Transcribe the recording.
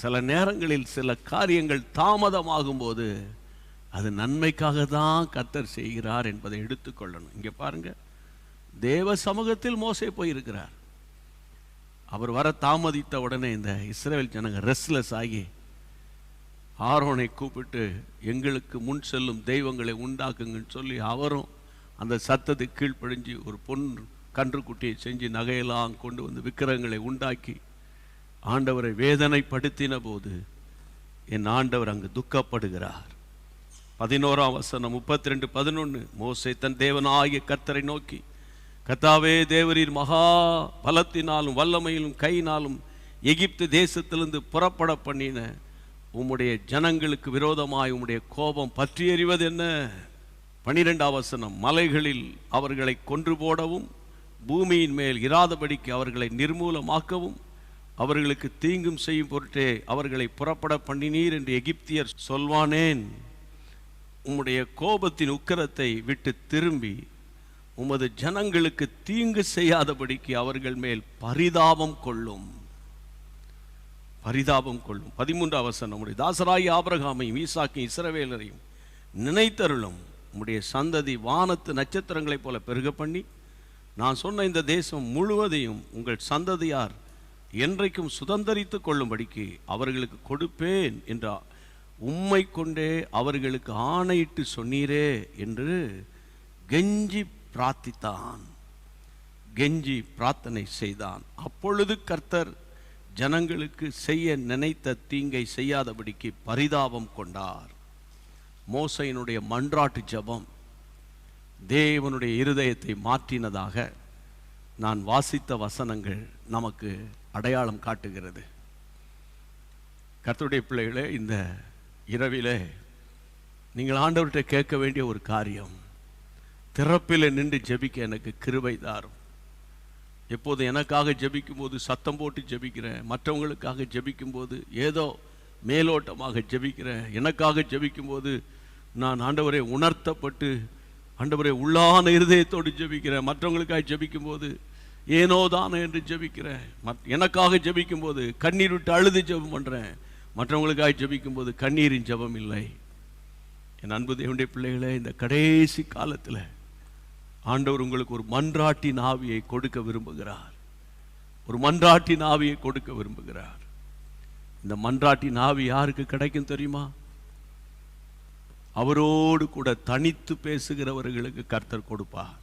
சில நேரங்களில் சில காரியங்கள் தாமதமாகும் போது அது நன்மைக்காக தான் கர்த்தர் செய்கிறார் என்பதை எடுத்துக்கொள்ளணும். இங்கே பாருங்க. தேவ சமூகத்தில் மோசே போயிருக்கிறார். அவர் வர தாமதித்த உடனே இந்த இஸ்ரேல் ஜனங்க ரெஸ்ட்லெஸ் ஆகி ஆரோனை கூப்பிட்டு எங்களுக்கு முன் செல்லும் தெய்வங்களை உண்டாக்குங்கன்னு சொல்லி அவரும் அந்த சத்தத்தை கீழ்ப்படிஞ்சு ஒரு பொன் கன்றுக்குட்டியை செஞ்சு நகையெல்லாம் கொண்டு வந்து விக்கிரகங்களை உண்டாக்கி ஆண்டவரை வேதனைப்படுத்தின போது என் ஆண்டவர் அங்கு துக்கப்படுகிறார். பதினோராம் வசனம் முப்பத்தி ரெண்டு பதினொன்று மோசை தன் தேவனாகிய கர்த்தரை நோக்கி கத்தாவே தேவரீர் மகா பலத்தினாலும் வல்லமையிலும் கையினாலும் எகிப்து தேசத்திலிருந்து புறப்பட பண்ணின உம்முடைய ஜனங்களுக்கு விரோதமாய் உம்முடைய கோபம் பற்றி எறிவது என்ன பனிரெண்டாம் வசனம் மலைகளில் அவர்களை கொன்று போடவும் பூமியின் மேல் இராதபடிக்கு அவர்களை நிர்மூலமாக்கவும் அவர்களுக்கு தீங்கும் செய்யும் பொருட்டே அவர்களை புறப்பட பண்ணினீர் என்று எகிப்தியர் சொல்வானேன். உம்முடைய கோபத்தின் உக்கிரத்தை விட்டு திரும்பி உமது ஜனங்களுக்கு தீங்கு செய்யாதபடிக்கு அவர்கள் மேல் பரிதாபம் கொள்ளும். பரிதாபம் கொள்ளும். பதிமூன்றாம் வசனம். நம்முடைய தாசராய் ஆபரகாமையும் ஈசாக்கையும் இஸ்ரவேலரையும் நினைத்தருளும். உம்முடைய சந்ததி வானத்து நட்சத்திரங்களைப் போல பெருக பண்ணி நான் சொன்ன இந்த தேசம் முழுவதையும் உங்கள் சந்ததியார் என்றைக்கும் சுதந்தரித்துக் கொள்ளும்படிக்கு அவர்களுக்கு கொடுப்பேன் என்றார் உம்மை கொண்டே அவர்களுக்கு ஆணையிட்டு சொன்னீரே என்று கெஞ்சி பிரார்த்தித்தான். கெஞ்சி பிரார்த்தனை செய்தான். அப்பொழுது கர்த்தர் ஜனங்களுக்கு செய்ய நினைத்த தீங்கை செய்யாதபடிக்கு பரிதாபம் கொண்டார். மோசையினுடைய மன்றாட்டு ஜெபம் தேவனுடைய இருதயத்தை மாற்றினதாக நான் வாசித்த வசனங்கள் நமக்கு அடையாளம் காட்டுகிறது. கர்த்தருடைய பிள்ளைகளே இந்த இரவிலே நீங்கள் ஆண்டவர்கிட்ட கேட்க வேண்டிய ஒரு காரியம் திறப்பில் நின்று ஜெபிக்க எனக்கு கிருபை தாரும். எப்போது எனக்காக ஜெபிக்கும் போது சத்தம் போட்டு ஜெபிக்கிறேன் மற்றவங்களுக்காக ஜெபிக்கும் போது ஏதோ மேலோட்டமாக ஜெபிக்கிறேன் எனக்காக ஜெபிக்கும் போது நான் ஆண்டவரை உணர்த்தப்பட்டு ஆண்டவரை உள்ளான இருதயத்தோடு ஜெபிக்கிறேன் மற்றவங்களுக்காக ஜெபிக்கும் போது ஏனோ தானோ என்று ஜெபிக்கிறேன். மத் எனக்காக ஜெபிக்கும் போது கண்ணீர் விட்டு அழுது ஜெபம் பண்ணுறேன் மற்றவங்களுக்காக ஜெபிக்கும் போது கண்ணீரின் ஜெபம் இல்லை. என் அன்பு தேவனுடைய பிள்ளைகளே இந்த கடைசி காலத்தில் ஆண்டவர் உங்களுக்கு ஒரு மன்றாட்டின் ஆவியை கொடுக்க விரும்புகிறார். ஒரு மன்றாட்டின் ஆவியை கொடுக்க விரும்புகிறார். இந்த மன்றாட்டின் ஆவி யாருக்கு கிடைக்கும் தெரியுமா? அவரோடு கூட தனித்து பேசுகிறவர்களுக்கு கர்த்தர் கொடுப்பார்.